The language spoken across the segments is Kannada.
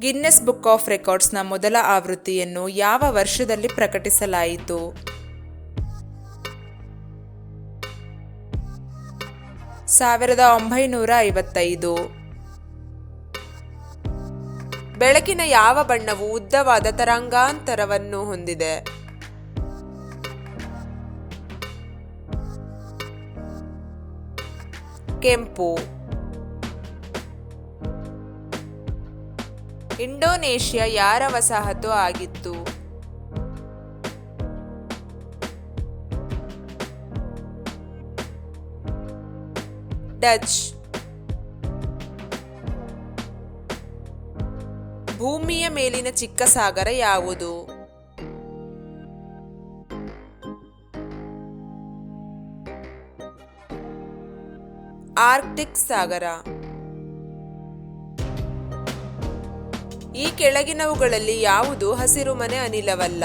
ಗಿನ್ನೆಸ್ ಬುಕ್ ಆಫ್ ರೆಕಾರ್ಡ್ಸ್ನ ಮೊದಲ ಆವೃತ್ತಿಯನ್ನು ಯಾವ ವರ್ಷದಲ್ಲಿ ಪ್ರಕಟಿಸಲಾಯಿತು? ಸಾವಿರದ ಒಂಬೈನೂರ ಐವತ್ತೈದು. ಬೆಳಕಿನ ಯಾವ ಬಣ್ಣವು ಉದ್ದವಾದ ತರಂಗಾಂತರವನ್ನು ಹೊಂದಿದೆ? ಕೆಂಪು. ಇಂಡೋನೇಷ್ಯಾ ಯಾರ ವಸಾಹತು ಆಗಿತ್ತು? ಡಚ್. ಭೂಮಿಯ ಮೇಲಿನ ಚಿಕ್ಕ ಸಾಗರ ಯಾವುದು? ಆರ್ಕ್ಟಿಕ್ ಸಾಗರ. ಈ ಕೆಳಗಿನವುಗಳಲ್ಲಿ ಯಾವುದು ಹಸಿರು ಮನೆ ಅನಿಲವಲ್ಲ?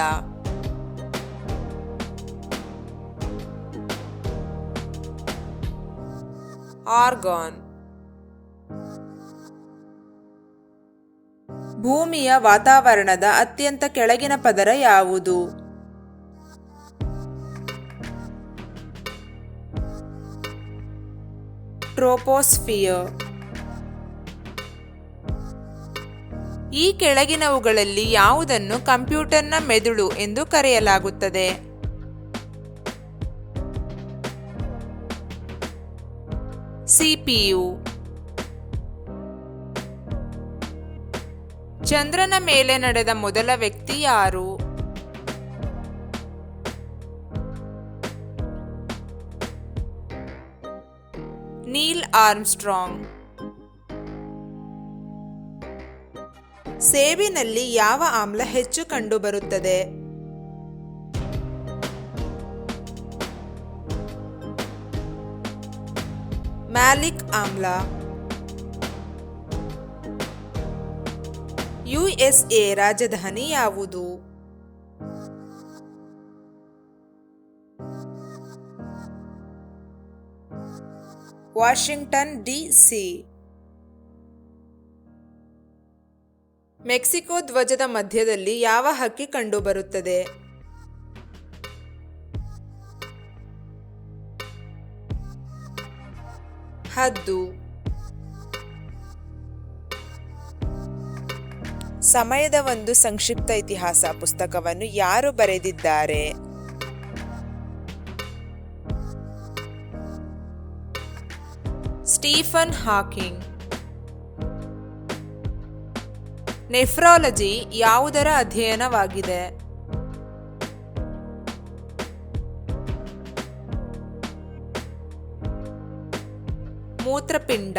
ಆರ್ಗಾನ್. ಭೂಮಿಯ ವಾತಾವರಣದ ಅತ್ಯಂತ ಕೆಳಗಿನ ಪದರ ಯಾವುದು? ಟ್ರೋಪೋಸ್ಫಿಯರ್. ಈ ಕೆಳಗಿನವುಗಳಲ್ಲಿ ಯಾವುದನ್ನು ಕಂಪ್ಯೂಟರ್ನ ಮೆದುಳು ಎಂದು ಕರೆಯಲಾಗುತ್ತದೆ? ಸಿಪಿಯು ಚಂದ್ರನ ಮೇಲೆ ನಡೆದ ಮೊದಲ ವ್ಯಕ್ತಿ ಯಾರು? ನೀಲ್ ಆರ್ಮ್ಸ್ಟ್ರಾಂಗ್. ಸೇಬಿನಲ್ಲಿ ಯಾವ ಆಮ್ಲ ಹೆಚ್ಚು ಕಂಡುಬರುತ್ತದೆ? ಮ್ಯಾಲಿಕ್ ಆಮ್ಲ. ಯುಎಸ್ಎ ರಾಜಧಾನಿ ಯಾವುದು? ವಾಷಿಂಗ್ಟನ್ ಡಿಸಿ ಮೆಕ್ಸಿಕೋ ಧ್ವಜದ ಮಧ್ಯದಲ್ಲಿ ಯಾವ ಹಕ್ಕಿ ಕಂಡುಬರುತ್ತದೆ? ಹದ್ದು. ಸಮಯದ ಒಂದು ಸಂಕ್ಷಿಪ್ತ ಇತಿಹಾಸ ಪುಸ್ತಕವನ್ನು ಯಾರು ಬರೆದಿದ್ದಾರೆ? Stephen Hawking. ನೆಫ್ರಾಲಜಿ ಯಾವುದರ ಅಧ್ಯಯನವಾಗಿದೆ? ಮೂತ್ರಪಿಂಡ.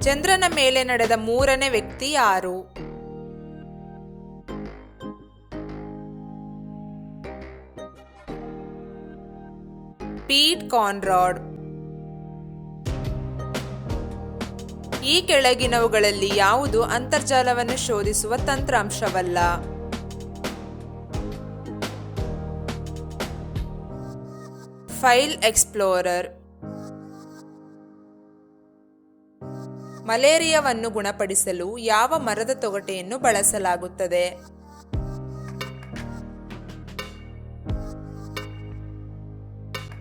ಚಂದ್ರನ ಮೇಲೆ ನಡೆದ ಮೂರನೇ ವ್ಯಕ್ತಿ ಯಾರು? Pete Conrad. ಈ ಕೆಳಗಿನವುಗಳಲ್ಲಿ ಯಾವುದು ಅಂತರ್ಜಾಲವನ್ನು ಶೋಧಿಸುವ ತಂತ್ರಾಂಶವಲ್ಲ? File explorer. ಮಲೇರಿಯಾವನ್ನು ಗುಣಪಡಿಸಲು ಯಾವ ಮರದ ತೊಗಟೆಯನ್ನು ಬಳಸಲಾಗುತ್ತದೆ?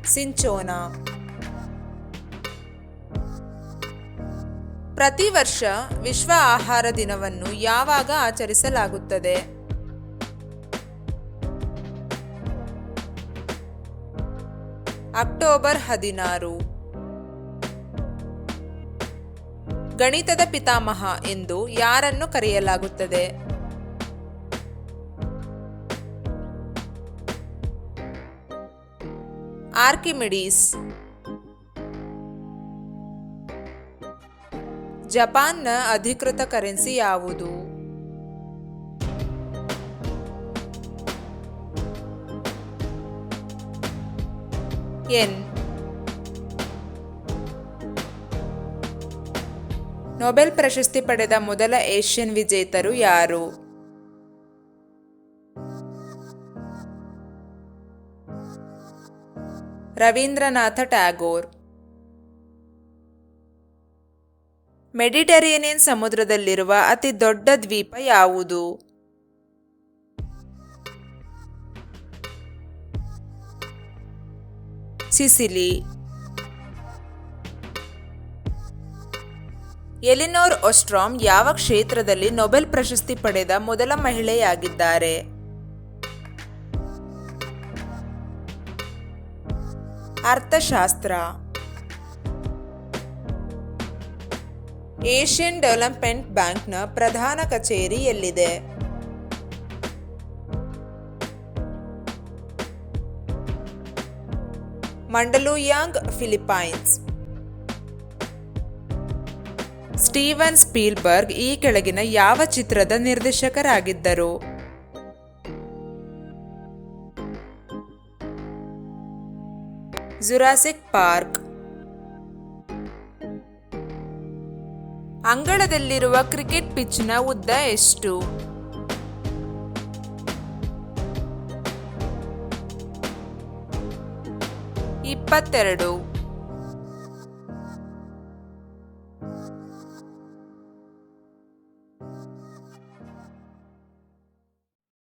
ಸಿಂಚೋನಾ. ಪ್ರತಿ ವರ್ಷ ವಿಶ್ವ ಆಹಾರ ದಿನವನ್ನು ಯಾವಾಗ ಆಚರಿಸಲಾಗುತ್ತದೆ? ಅಕ್ಟೋಬರ್ ಹದಿನಾರು. ಗಣಿತದ ಪಿತಾಮಹ ಎಂದು ಯಾರನ್ನು ಕರೆಯಲಾಗುತ್ತದೆ? ಆರ್ಕಿಮಿಡೀಸ್. ಜಪಾನ್ನ ಅಧಿಕೃತ ಕರೆನ್ಸಿ ಯಾವುದು? ಎನ್. ನೊಬೆಲ್ ಪ್ರಶಸ್ತಿ ಪಡೆದ ಮೊದಲ ಏಷ್ಯನ್ ವಿಜೇತರು ಯಾರು? ರವೀಂದ್ರನಾಥ ಟ್ಯಾಗೋರ್. ಮೆಡಿಟರೇನಿಯನ್ ಸಮುದ್ರದಲ್ಲಿರುವ ಅತಿ ದೊಡ್ಡ ದ್ವೀಪ ಯಾವುದು? ಸಿಸಿಲಿ. ಎಲಿನೋರ್ ಒಸ್ಟ್ರಾಮ್ ಯಾವ ಕ್ಷೇತ್ರದಲ್ಲಿ ನೊಬೆಲ್ ಪ್ರಶಸ್ತಿ ಪಡೆದ ಮೊದಲ ಮಹಿಳೆಯಾಗಿದ್ದಾರೆ? ಅರ್ಥಶಾಸ್ತ್ರ. ಏಷ್ಯನ್ ಡೆವಲಪ್ಮೆಂಟ್ ಬ್ಯಾಂಕ್ನ ಪ್ರಧಾನ ಕಚೇರಿ ಎಲ್ಲಿದೆ? ಮಂಡಲೂಯಾಂಗ್ ಫಿಲಿಪೈನ್ಸ್ ಸ್ಟೀವನ್ ಸ್ಪೀಲ್ಬರ್ಗ್ ಈ ಕೆಳಗಿನ ಯಾವ ಚಿತ್ರದ ನಿರ್ದೇಶಕರಾಗಿದ್ದರು? Jurassic Park. ಅಂಗಳದಲ್ಲಿರುವ ಕ್ರಿಕೆಟ್ ಪಿಚ್ನ ಉದ್ದ ಎಷ್ಟು? ಇಪ್ಪತ್ತೆರಡು.